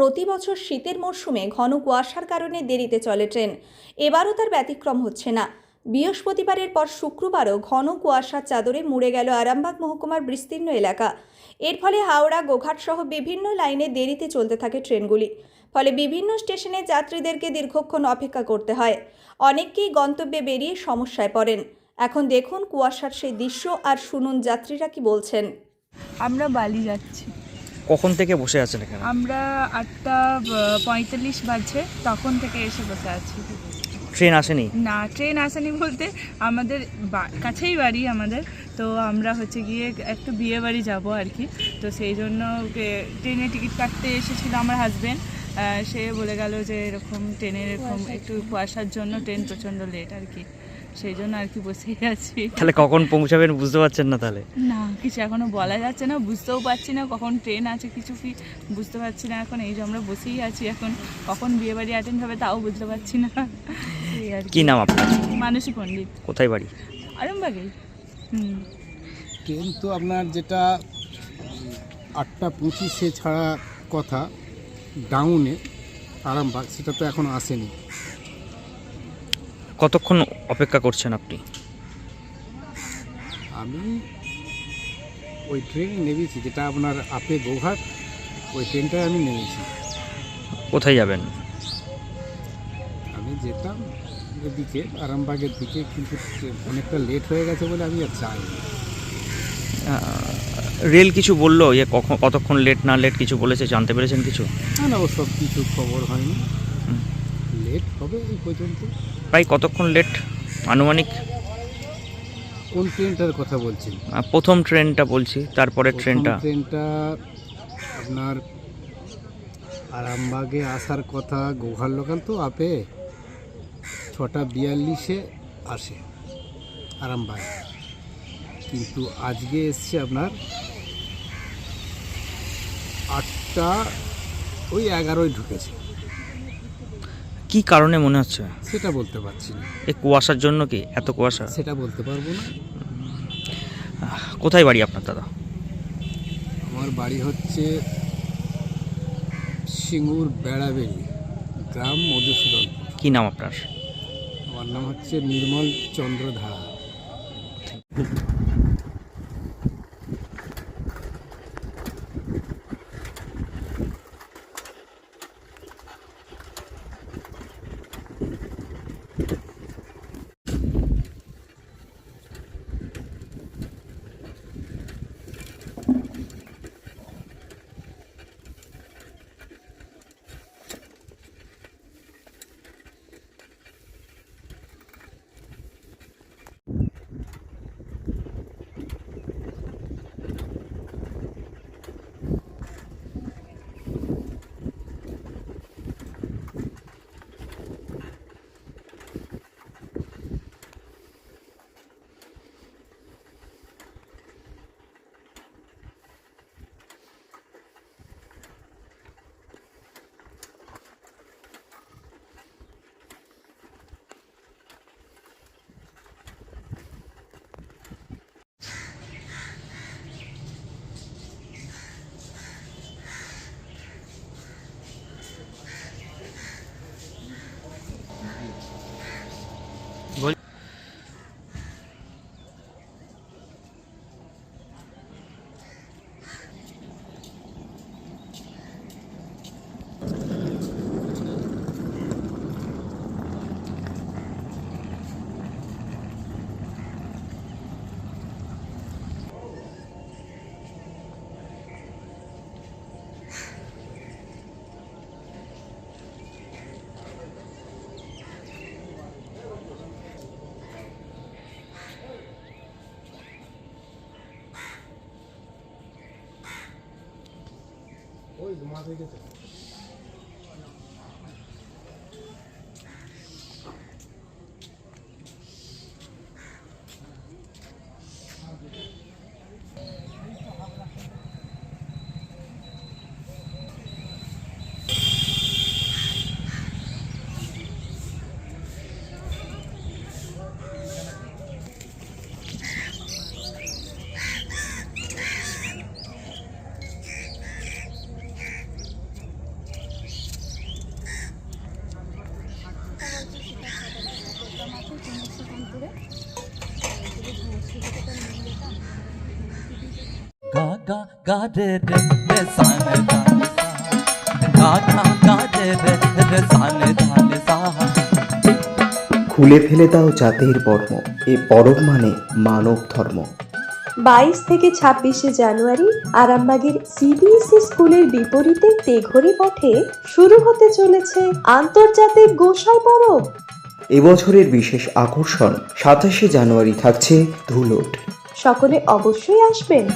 প্রতি বছর শীতের মরশুমে ঘন কুয়াশার কারণে দেরিতে চলে ট্রেন। এবারও তার ব্যতিক্রম হচ্ছে না। বৃহস্পতিবারের পর শুক্রবারও ঘন কুয়াশার চাদরে মুড়ে গেল আরামবাগ মহকুমার বিস্তীর্ণ এলাকা। এর ফলে হাওড়া, গোঘাট সহ বিভিন্ন লাইনে দেরিতে চলতে থাকে ট্রেনগুলি। ফলে বিভিন্ন স্টেশনে যাত্রীদেরকে দীর্ঘক্ষণ অপেক্ষা করতে হয়। অনেককেই গন্তব্যে বেরিয়ে সমস্যায় পড়েন। এখন দেখুন কুয়াশার সেই দৃশ্য আর শুনুন যাত্রীরা কি বলছেন। আমরা বালি যাচ্ছি। কখন থেকে বসে আছেন এখানে? আমরা আটটা পঁয়তাল্লিশ বাজছে তখন থেকে এসে বসে আছি। ট্রেন আসেনি? না ট্রেন আসেনি বলতে আমাদের কাছেই বাড়ি আমাদের তো আমরা হচ্ছে গিয়ে একটু বিয়ে বাড়ি যাব আর কি। তো সেই জন্য ওকে- ট্রেনে টিকিট কাটতে এসেছিল আমার হাজব্যান্ড সে বলে গেল যে এরকম ট্রেনের এরকম একটু কুয়াশার জন্য ট্রেন প্রচণ্ড লেট আর কি। সেই জন্য আর কি বসেই আছি। তাহলে কখন পৌঁছাবেন বুঝতে পারছেন না তাহলে? না কিছু এখনও বলা যাচ্ছে না বুঝতেও পারছি না কখন ট্রেন আছে কিছু কি বুঝতে পারছি না এখন এই যে আমরা বসেই আছি এখন কখন বিয়ে বাড়ি অ্যাটেন্ড হবে তাও বুঝতে পারছি না। এই আর কি নাম আপনার? মানসী পণ্ডিত। কোথায় বাড়ি? আরামবাগেই হুম। ট্রেন তো আপনার যেটা আটটা পঁচিশে ছাড়া কথা ডাউনে আরামবাগ সেটা তো এখনও আসেনি। কতক্ষণ অপেক্ষা করছেন আপনি? আমি ওই ট্রেনে নেমেছি যেটা আপনার আপে গোঘাট ওই ট্রেনটায় আমি নেমেছি। কোথায় যাবেন? আমি যেতাম এদিকে আরামবাগের দিকে কিন্তু অনেকটা লেট হয়ে গেছে বলে আমি আর আহ, রেল কিছু বলল কখন কতক্ষণ লেট না লেট কিছু বলেছে? জানতে পেরেছেন কিছু? না না ওসব কিছু খবর হয়নি। লেট হবে এই পর্যন্ত? প্রায় কতক্ষণ লেট আনুমানিক? কোন ট্রেনটার কথা বলছি প্রথম ট্রেনটা বলছি তারপরে ট্রেনটা। ট্রেনটা আপনার আরামবাগে আসার কথা গোঘাট লোকাল তো আপে ছটা বিয়াল্লিশে আসে আরামবাগ। কিন্তু আজকে এসছে আপনার আটটা ওই এগারোয় ঢুকেছে। কি কারণে মনে হচ্ছে? সেটা বলতে পারছি না। এই কুয়াশার জন্য কি এত কুয়াশা? সেটা বলতে পারব না। কোথায় বাড়ি আপনার দাদা? আমার বাড়ি হচ্ছে সিঙ্গুর বেড়াবেড়ি গ্রাম মধুসূদন। কি নাম আপনার? আমার নাম হচ্ছে নির্মল চন্দ্র ধারা まずいですよ。খুলে ফেলে দাও জাতির বর্ম এ পরব মানে মানব ধর্ম। বাইশ থেকে ছাব্বিশে জানুয়ারি আরামবাগের সিবিএসই স্কুলের বিপরীতে তেঘরি পথে শুরু হতে চলেছে আন্তর্জাতিক গোসাই পরব। এবছরের বিশেষ আকর্ষণ সাতাশে জানুয়ারি থাকছে ধুলোট। সকলে অবশ্যই আসবেন।